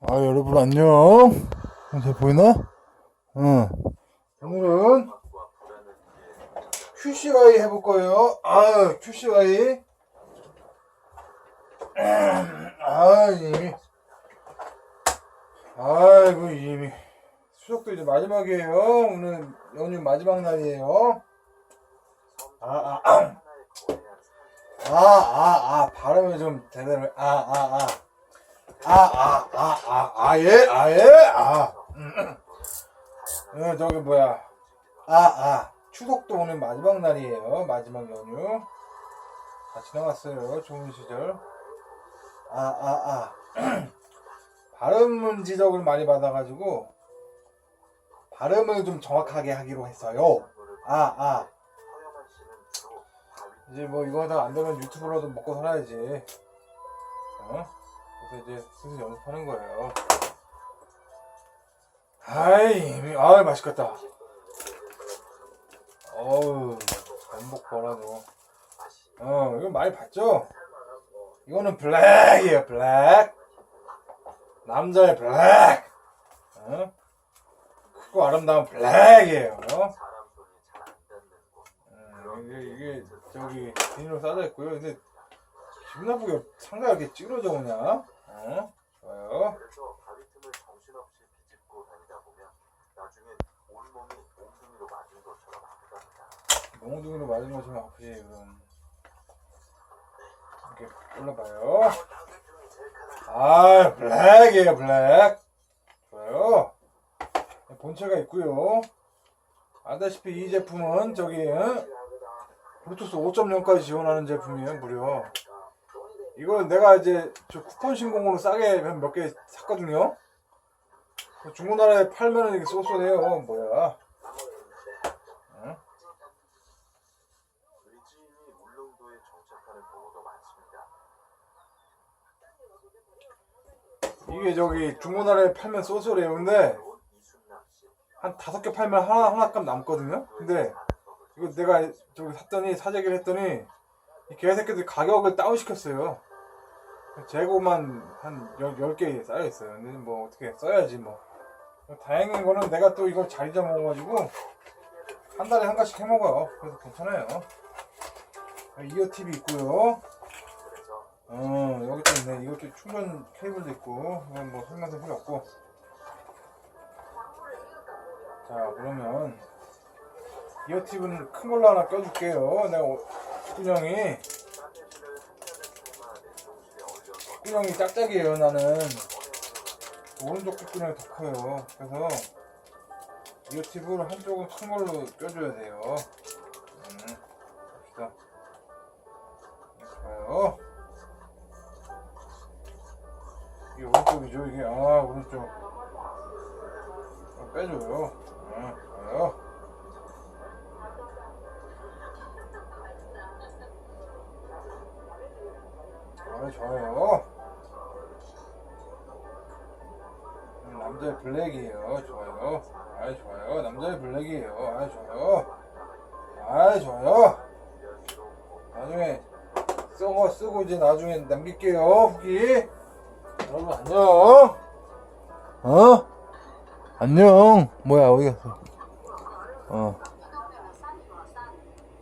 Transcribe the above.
아 여러분 안녕. 잘 보이나? 응. 오늘은 QCY 해볼 거예요. 아 QCY 아 이미. 아이고 이미. 수족도 이제 마지막이에요. 오늘 연휴 마지막 날이에요. 아아아. 아, 아, 아, 아, 발음이 좀 제대로 아 아, 아. 아, 아, 아, 아, 아, 예, 아, 예, 아. 음. 어, 저기 뭐야. 아, 아. 추석도 오늘 마지막 날이에요. 마지막 연휴. 다 지나갔어요. 좋은 시절. 아, 아, 아. 발음 지적을 많이 받아가지고, 발음을 좀 정확하게 하기로 했어요. 아, 아. 이제 뭐 이거 다 안 되면 유튜브로도 먹고 살아야지. 어? 그래서 이제 슬슬 연습하는 거예요. 아이, 아이 맛있겠다. 어우, 전복 봐라도. 어, 이거 많이 봤죠? 이거는 블랙이에요, 블랙. 남자의 블랙. 어? 크고 아름다운 블랙이에요. 음, 이게, 이게 저기 비닐로 싸져 있고요. 기분 나쁘게 상자가 이렇게 찌그러져 오냐? 어? 좋아요. 그래서 바위 틈을 정신없이 비집고 다니다 보면 나중엔 온몸이 몽둥이로 맞은 것처럼 아프답니다. 몽둥이로 맞은 것처럼 아프지 그럼. 이렇게 올라봐요. 아 블랙이에요 블랙. 좋아요. 본체가 있고요. 아다시피 이 제품은 저기 응? 블루투스 5.0까지 지원하는 제품이에요 무려. 이거 내가 이제 저 쿠폰 신공으로 싸게 몇개 샀거든요. 그 중고나라에 팔면은 이게 쏘쏘해요. 뭐야? 응? 이게 저기 중고나라에 팔면 쏘쏘래요. 근데. 한 다섯 개 팔면 하나 하나 값 남거든요. 근데 이거 내가 저기 샀더니 사재기를 했더니 이 개새끼들 가격을 다운 시켰어요. 재고만 한 10개 쌓여있어요. 근데 뭐 어떻게 써야지 뭐. 다행인 거는 내가 또 이걸 잘 잊어먹어가지고 한 달에 한 가지씩 해먹어요. 그래서 괜찮아요. 이어 TV 있고요. 어 여기 또 있네. 이것도 충전 케이블도 있고 뭐 설명서 필요 없고. 자 그러면 이어 TV는 큰 걸로 하나 껴줄게요. 내가 얼려서 뒷구녕이 짝짝이에요. 나는 오른쪽 뒷구녕이 더 커요. 그래서 이어 TV를 한쪽은 큰 걸로 껴줘야 돼요. 음, 봅시다. 좋아요. 이게 오른쪽이죠. 이게 아 오른쪽. 어, 빼줘요. 아, 좋아요. 아, 좋아요. 음, 남자의 블랙이에요. 좋아요. 아, 좋아요. 남자의 블랙이에요. 아, 좋아요. 아, 좋아요. 나중에 쓰고 쓰고 이제 나중에 남길게요. 후기. 여러분 안녕. 어? 안녕. 뭐야 어디 갔어? 어.